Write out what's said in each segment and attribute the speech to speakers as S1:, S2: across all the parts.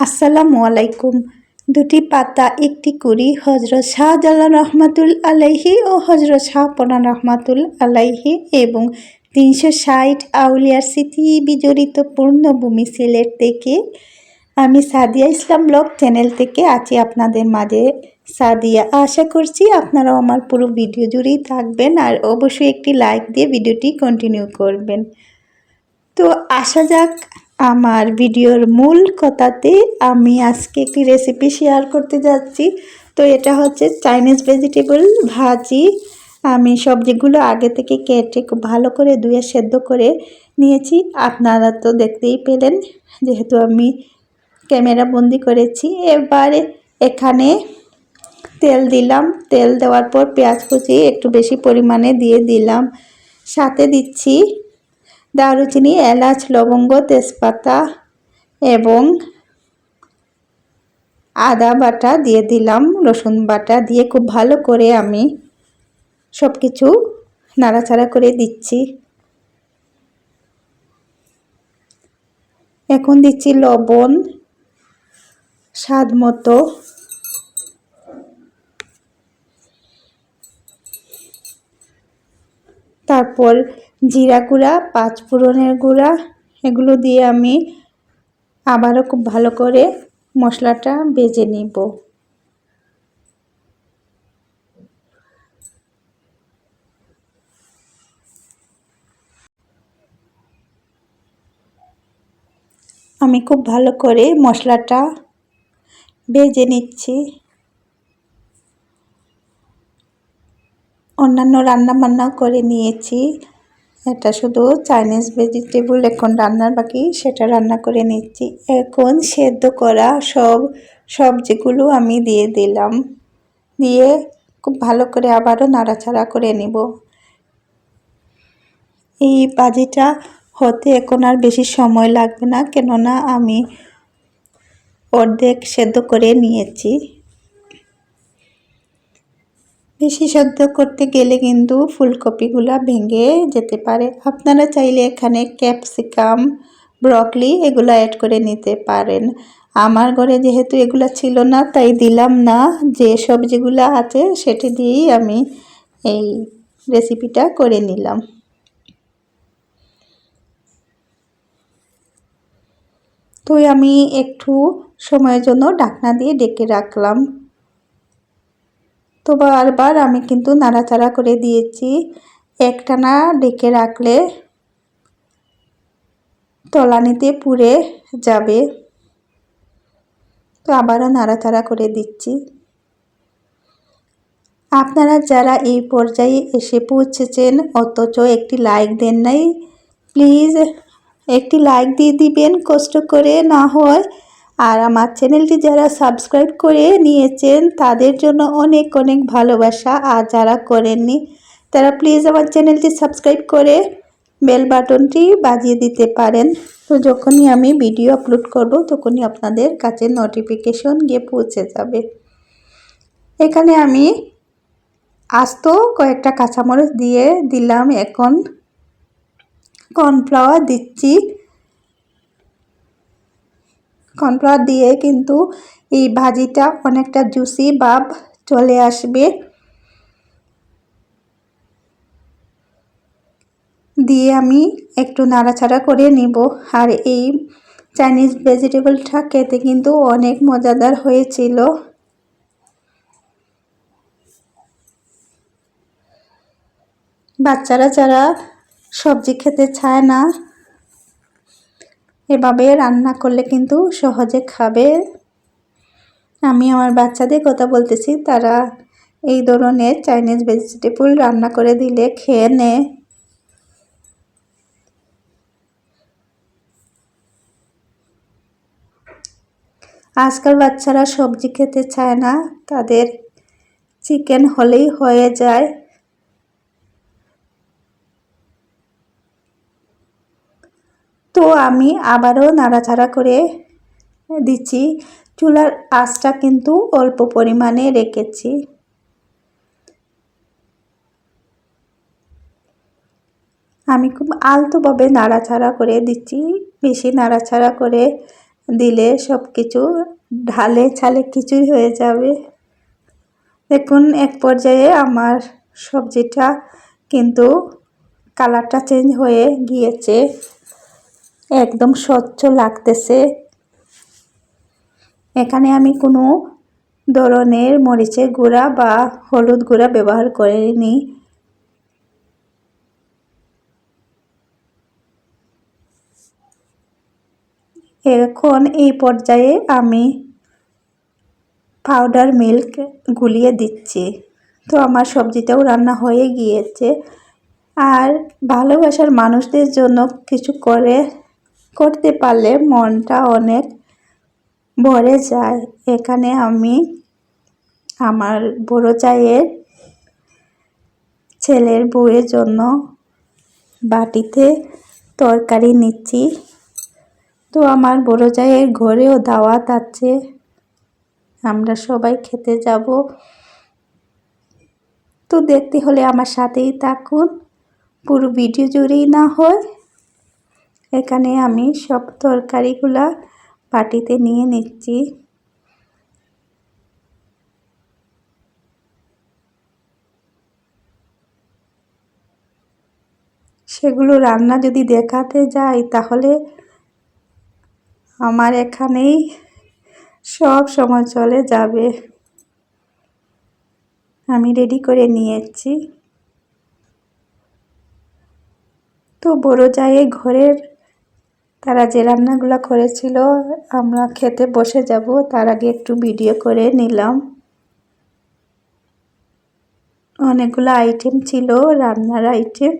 S1: আসসালামু আলাইকুম। দুটি পাতা, একটি কুড়ি হজরত শাহজালাল রহমাতুল আলাইহি ও হজরত শাহপনান রহমাতুল আলাইহি এবং তিনশো ষাট আউলিয়ার স্মৃতি বিজড়িত পূর্ণভূমি সিলেট থেকে আমি সাদিয়া ইসলাম ব্লগ চ্যানেল থেকে আছি আপনাদের মাঝে। সাদিয়া, আশা করছি আপনারাও আমার পুরো ভিডিও জুড়েই থাকবেন আর অবশ্যই একটি লাইক দিয়ে ভিডিওটি কন্টিনিউ করবেন। তো আসা যাক আমার ভিডিওর মূল কথাতে আমি আজকে একটি রেসিপি শেয়ার করতে যাচ্ছি। তো এটা হচ্ছে চাইনিজ ভেজিটেবল ভাজি। আমি সবজিগুলো আগে থেকে কেটে খুব ভালো করে ধুয়ে সেদ্ধ করে নিয়েছি। আপনারা তো দেখতেই পেলেন, যেহেতু আমি ক্যামেরা বন্দি করেছি। এবারে এখানে তেল দিলাম। তেল দেওয়ার পর পেঁয়াজ কুচি একটু বেশি পরিমাণে দিয়ে দিলাম। সাথে দিচ্ছি দারুচিনি, এলাচ, লবঙ্গ, তেজপাতা এবং আদা বাটা দিয়ে দিলাম, রসুন বাটা দিয়ে খুব ভালো করে আমি সব কিছু নাড়াচাড়া করে দিচ্ছি। এখন দিচ্ছি লবণ স্বাদ মতো তারপর জিরা গুঁড়া, পাঁচ ফোড়নের গুঁড়া, এগুলো দিয়ে আমি আবারও খুব ভালো করে মশলাটা বেজে নিব। আমি খুব ভালো করে মশলাটা বেজে নিচ্ছি। অন্যান্য রান্না বান্না করে নিয়েছি। এটা শুধু চাইনিজ ভেজিটেবল এখন রান্নার বাকি সেটা রান্না করে নিচ্ছি। এখন সেদ্ধ করা সব সবজিগুলো আমি দিয়ে দিলাম। দিয়ে খুব ভালো করে আবারও নাড়াচাড়া করে নিব। এই বাজিটা হতে এখন আর বেশি সময় লাগবে না, কেননা আমি অর্ধেক সেদ্ধ করে নিয়েছি। বেশি সেদ্ধ করতে গেলে কিন্তু ফুলকপিগুলো ভেঙে যেতে পারে। আপনারা চাইলে এখানে ক্যাপসিকাম, ব্রকলি এগুলো অ্যাড করে নিতে পারেন। আমার ঘরে যেহেতু এগুলো ছিল না, তাই দিলাম না। যে সবজিগুলো আছে সেটি দিয়েই আমি এই রেসিপিটা করে নিলাম। তো আমি একটু সময়ের জন্য ডাকনা দিয়ে ডেকে রাখলাম। তো বারবার আমি কিন্তু নাড়াচাড়া করে দিয়েছি। একটানা ডেকে রাখলে তলানিতে পুড়ে যাবে। তো আবারও নাড়াচাড়া করে দিচ্ছি। আপনারা যারা এই পর্যায়ে এসে পৌঁছেছেন, অথচ একটি লাইক দেন নাই প্লিজ একটি লাইক দিয়ে দিবেন। কষ্ট করে না হয় আর আমার চ্যানেলটি যারা সাবস্ক্রাইব করে নিয়েছেন, তাদের জন্য অনেক অনেক ভালোবাসা। আর যারা করেননি, তারা প্লিজ আমার চ্যানেলটি সাবস্ক্রাইব করে বেল বাটনটি বাজিয়ে দিতে পারেন। তো যখনই আমি ভিডিও আপলোড করব, তখনই আপনাদের কাছে নোটিফিকেশন গিয়ে পৌঁছে যাবে। এখানে আমি আস্ত কয়েকটা কাঁচামরিচ দিয়ে দিলাম। এখন কর্নফ্লাওয়ার দিচ্ছি। কর্নফ্লাওয়ার দিয়ে কিন্তু এই ভাজিটা অনেকটা জুসি ভাব চলে আসবে। দিয়ে আমি একটু নাড়াচাড়া করে নিব। আর এই চাইনিজ ভেজিটেবলটা খেতে কিন্তু অনেক মজাদার হয়েছিল। বাচ্চারা যারা সবজি খেতে চায় না এভাবে রান্না করলে কিন্তু সহজে খাবে। আমি আমার বাচ্চাদের কথা বলতেছি, তারা এই ধরনের চাইনিজ ভেজিটেবল রান্না করে দিলে খেয়ে নেয় আজকাল বাচ্চারা সবজি খেতে চায় না, তাদের চিকেন হলেই হয়ে যায়। তো আমি আবারও নাড়াচাড়া করে দিচ্ছি। চুলার আঁচটা কিন্তু অল্প পরিমাণে রেখেছি। আমি খুব আলতোভাবে নাড়াচাড়া করে দিচ্ছি। বেশি নাড়াচাড়া করে দিলে সব কিছু ঢালে ছালে কিছুই হয়ে যাবে। দেখুন, এক পর্যায়ে আমার সবজিটা কিন্তু কালারটা চেঞ্জ হয়ে গিয়েছে। একদম স্বচ্ছ লাগতেছে। এখানে আমি কোনো ধরনের মরিচের গুঁড়া বা হলুদ গুঁড়া ব্যবহার করিনি। এখন এই পর্যায়ে আমি পাউডার মিল্ক গুলিয়ে দিচ্ছি। তো আমার সবজিটাও রান্না হয়ে গিয়েছে। আর ভালোবাসার মানুষদের জন্য কিছু করে করতে পারলে মনটা অনেক ভরে যায়। এখানে আমি আমার বড় চায়ের ছেলের বউয়ের জন্য বাটিতে তরকারি নিচ্ছি। তো আমার বড় চায়ের ঘরেও দাওয়াত আছে। আমরা সবাই খেতে যাব। তো দেখতে হলে আমার সাথেই থাকুন। পুরো ভিডিও জুড়েই না হয়। এখানে আমি সব তরকারিগুলা পাটিতে নিয়ে নিচ্ছি। সেগুলো রান্না যদি দেখাতে যাই তাহলে আমার এখানেই সব সময় চলে যাবে। আমি রেডি করে নিয়েছি। তো বড় যায় ঘরের তারা যে রান্নাগুলো করেছিল, আমরা খেতে বসে যাব, তার আগে একটু ভিডিও করে নিলাম। অনেকগুলো আইটেম ছিল, রান্নার আইটেম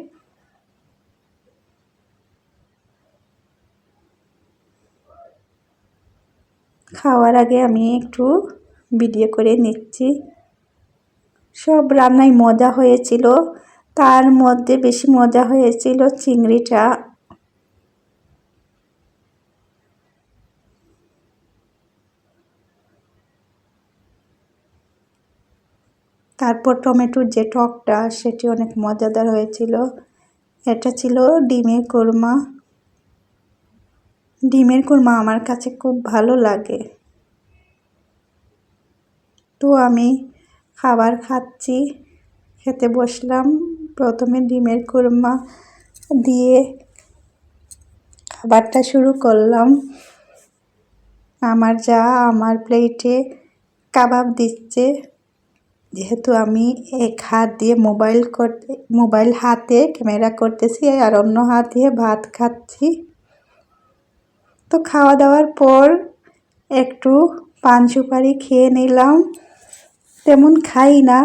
S1: খাওয়ার আগে আমি একটু ভিডিও করে নিচ্ছি। সব রান্নায় মজা হয়েছিল, তার মধ্যে বেশি মজা হয়েছিল চিংড়িটা। তারপর টমেটোর যে টকটা, সেটি অনেক মজাদার হয়েছিল। এটা ছিল ডিমের কোরমা। ডিমের কোরমা আমার কাছে খুব ভালো লাগে। তো আমি খাবার খাচ্ছি, খেতে বসলাম। প্রথমে ডিমের কোরমা দিয়ে খাবারটা শুরু করলাম। আমার যা আমার প্লেটে কাবাব দিচ্ছে। যেহেতু আমি এক হাত দিয়ে মোবাইল করতে, মোবাইল হাতে ক্যামেরা করতেছি আর অন্য হাত দিয়ে ভাত খাচ্ছি। তো খাওয়া দাওয়ার পর একটু পান সুপারি খেয়ে নিলাম। তেমন খাই না।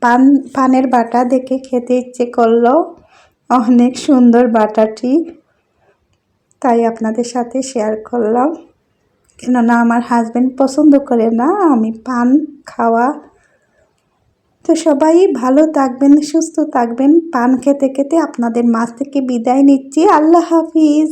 S1: পান, পানের বাটা দেখে খেতে ইচ্ছে করল। অনেক সুন্দর বাটাটি। তাই আপনাদের সাথে শেয়ার করলাম। কেননা আমার হাজব্যান্ড পছন্দ করে না। আমি পান, খাওয়া। তো সবাই ভালো থাকবেন, সুস্থ থাকবেন। পান খেতে খেতে আপনাদের মাছ থেকে বিদায় নিচ্ছি। আল্লাহ হাফিজ।